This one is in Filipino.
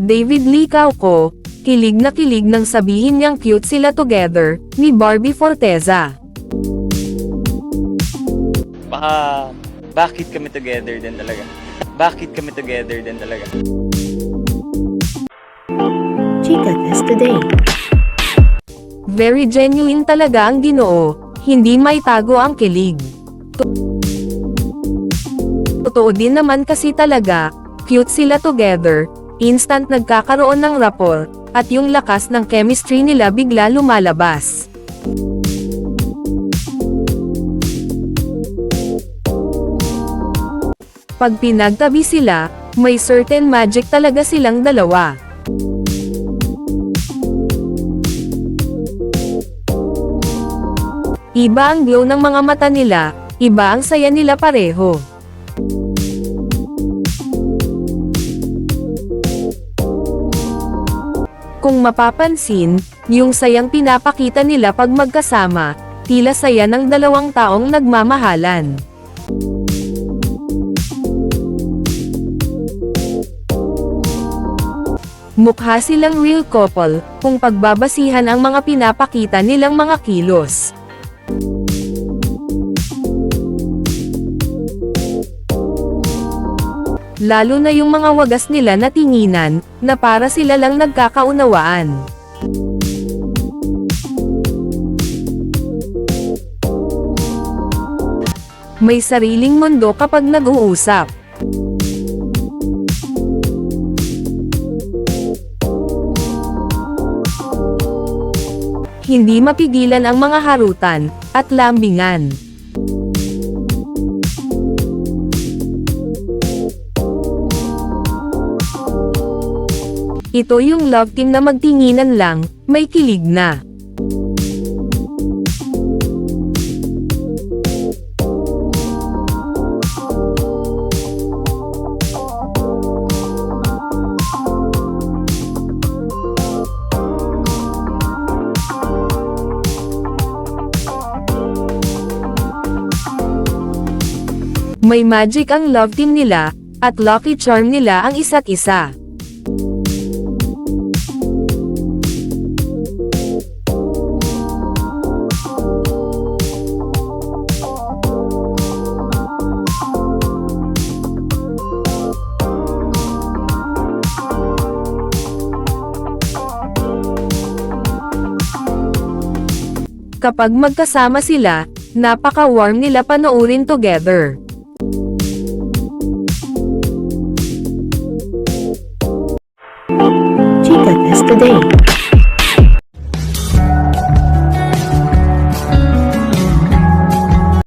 David Lee Cauco, kilig na kilig nang sabihin niyang cute sila together, ni Barbie Forteza. Baka, bakit kami together din talaga? Bakit kami together din talaga? Chica Test Today. Very genuine talaga ang ginoo, hindi may tago ang kilig. To- Totoo din naman kasi talaga, cute sila together, instant nagkakaroon ng rapport, at yung lakas ng chemistry nila bigla lumalabas. Pag pinagtabi sila, may certain magic talaga silang dalawa. Iba ang glow ng mga mata nila, iba ang saya nila pareho. Kung mapapansin, yung sayang pinapakita nila pag magkasama, tila saya ng dalawang taong nagmamahalan. Mukha silang real couple, kung pagbabasihan ang mga pinapakita nilang mga kilos. Lalo na yung mga wagas nila na tinginan, na para sila lang nagkakaunawaan. May sariling mundo kapag nag-uusap. Hindi mapigilan ang mga harutan, at lambingan. Ito yung love team na magtinginan lang, may kilig na. May magic ang love team nila, at lucky charm nila ang isa't isa. Kapag magkasama sila, napaka-warm nila panoorin together. Chica Test Today.